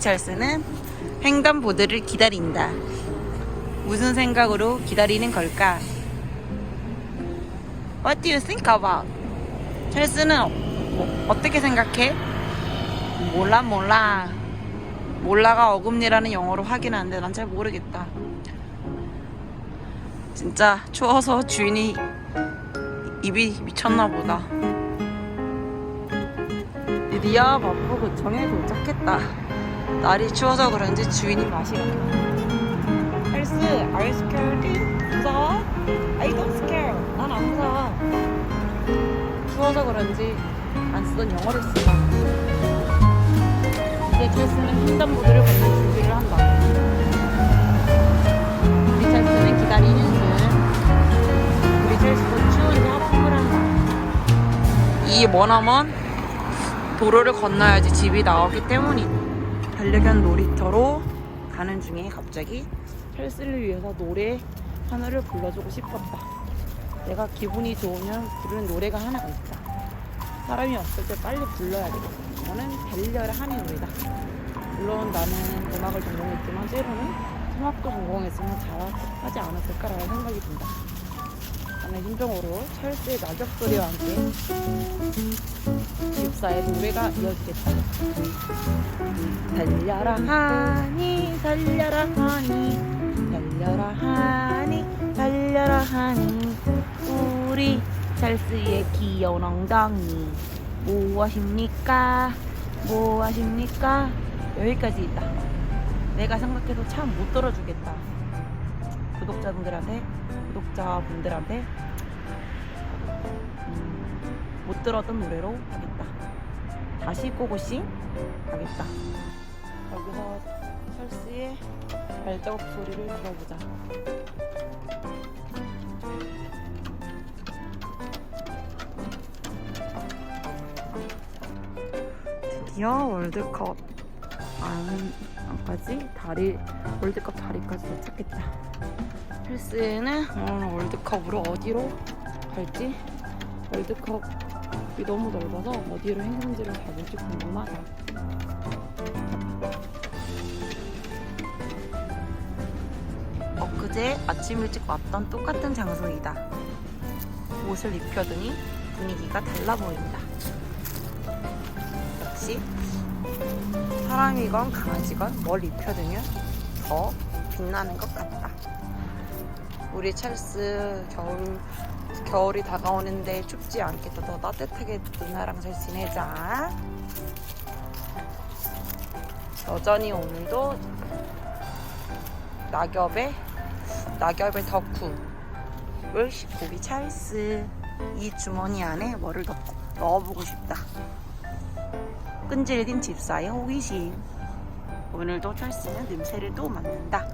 찰스는 횡단보도를 기다린다. 무슨 생각으로 기다리는 걸까? What do you think about? 찰스는 어, 뭐, 어떻게 생각해? 몰라 몰라. 몰라가 어금니라는 영어로 확인하는데 난 잘 모르겠다. 진짜 추워서 주인이 입이 미쳤나 보다. 드디어 반포구청에 도착했다. 날이 추워서 그런지 주인이 마시겠다. 헬스, are you scared? 무서워? I don't scare. 난 안 무서워. 추워서 그런지 안 쓰던 영어를 쓴다. 이제 첼스는 횡단보도를 걷는 준비를 한다. 우리 첼스는 기다리는 중. 우리 첼스도 추운지 하품을 한다. 이 머나먼 도로를 건너야지 집이 나오기 때문이다. 반려견 놀이터로 가는 중에 갑자기 첼스를 위해서 노래 하나를 불러주고 싶었다. 내가 기분이 좋으면 부르는 노래가 하나가 있다. 사람이 없을 때 빨리 불러야 되겠다. 이거는 달려라 하는 노래다. 물론 나는 음악을 전공했지만 때로는 성악도 전공했으면 잘하지 않았을까라는 생각이 든다. 나는 심정으로 첼스의 낙엽 소리와 함께 집사의 노래가 이어지겠다. 달려라 하니 달려라 하니 달려라 하니 달려라 하니 우리 찰스의 귀여운 엉덩이. 무엇입니까? 무엇입니까? 여기까지 있다. 내가 생각해도 참 못 들어주겠다. 구독자분들한테 구독자분들한테 음, 못 들었던 노래로 하겠다. 다시 고고싱 하겠다. 여기서 찰스의 발자국 소리를 들어보자. 드디어 월드컵 안, 안까지 다리 월드컵 다리까지 도착했다. 헬스는 오늘 월드컵으로 어디로 갈지 월드컵이 너무 넓어서 어디로 행성지를 가볼지 궁금하다. 엊그제 아침 일찍 왔던 똑같은 장소이다. 옷을 입혀두니 분위기가 달라 보인다. 역시 사람이건 강아지건 뭘 입혀두면 더 빛나는 것 같다. 우리 찰스 겨울 겨울이 다가오는데 춥지 않게 더 따뜻하게 누나랑 잘 지내자. 여전히 오늘도 낙엽에 낙엽의 덕후를 우리 찰스 이 주머니 안에 뭐를 넣, 넣어보고 싶다. 끈질긴 집사의 호기심. 오늘도 찰스는 냄새를 또 맡는다.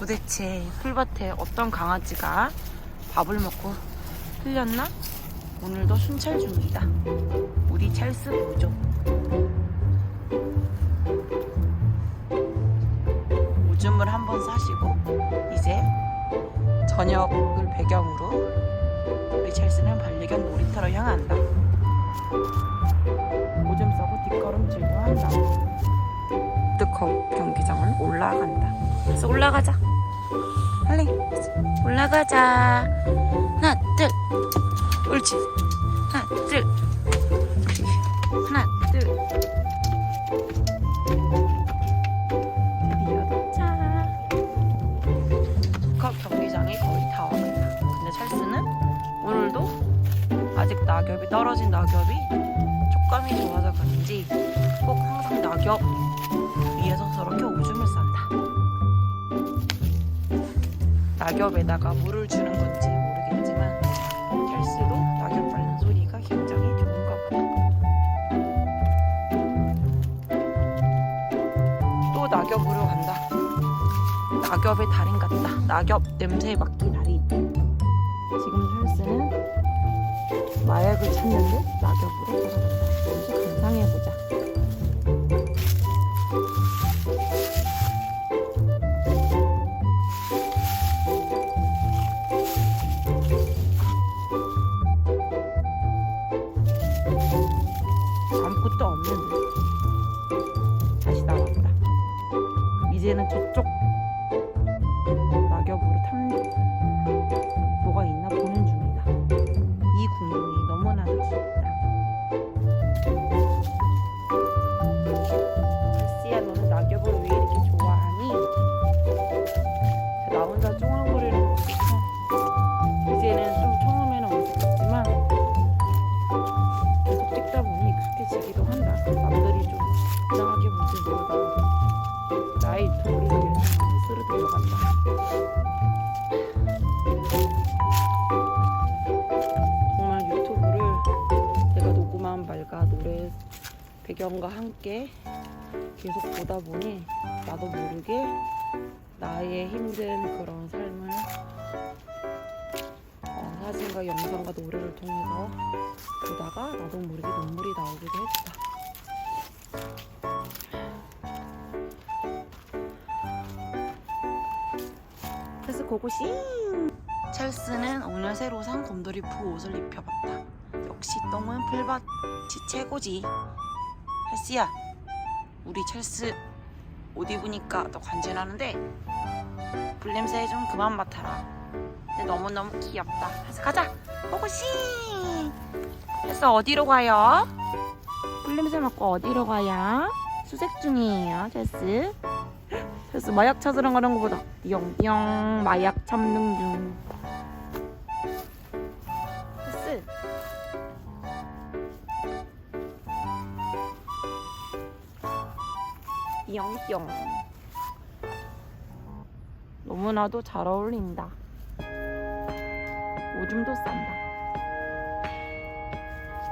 도대체 풀밭에 어떤 강아지가 밥을 먹고 흘렸나? 오늘도 순찰 중이다. 우리 찰스 보조. 오줌을 한번 싸시고 이제 저녁을 배경으로 우리 찰스는 반려견 놀이터로 향한다. 오줌 싸고 뒷걸음질도 한다. 경기장을 올라간다. 그래서 올라가자. 빨리 올라가자. 하나, 둘, 옳지. 하나, 둘, 하나, 둘. 드디어 도착. 컵 경기장이 거의 다 와간다. 근데 찰스는 오늘도 아직 낙엽이 떨어진 낙엽이 촉감이 좋아서 그런지 꼭 항상 낙엽 위에서 저렇게 낙엽에다가 물을 주는 건지 모르겠지만 찰스도 낙엽 밟는 소리가 굉장히 좋은가 보다. 또 낙엽으로 간다. 낙엽의 달인 같다. 낙엽 냄새 맡기 달인. 지금 찰스는 마약을 찾는데 낙엽으로. 잠시 감상해보자. 이제는 저쪽 배경과 함께 계속 보다 보니 나도 모르게 나의 힘든 그런 삶을 어, 사진과 영상과 노래를 통해서 보다가 나도 모르게 눈물이 나오기도 했다. 찰스 고고싱! 찰스는 오늘 새로 산 곰돌이 푸 옷을 입혀봤다. 역시 똥은 풀밭이 최고지. 찰스야, 우리 찰스 옷 입으니까 더 간지나는데 불냄새 좀 그만 맡아라. 근데 너무너무 귀엽다. 그래서 가자. 고고싱! 그래서 어디로 가요? 불냄새 맡고 어디로 가요? 수색 중이에요, 제스. 제스 마약 찾으러 가는 것보다 띠용띠용 마약 참는 중. 띠용띠용. 너무나도 잘 어울린다. 오줌도 싼다.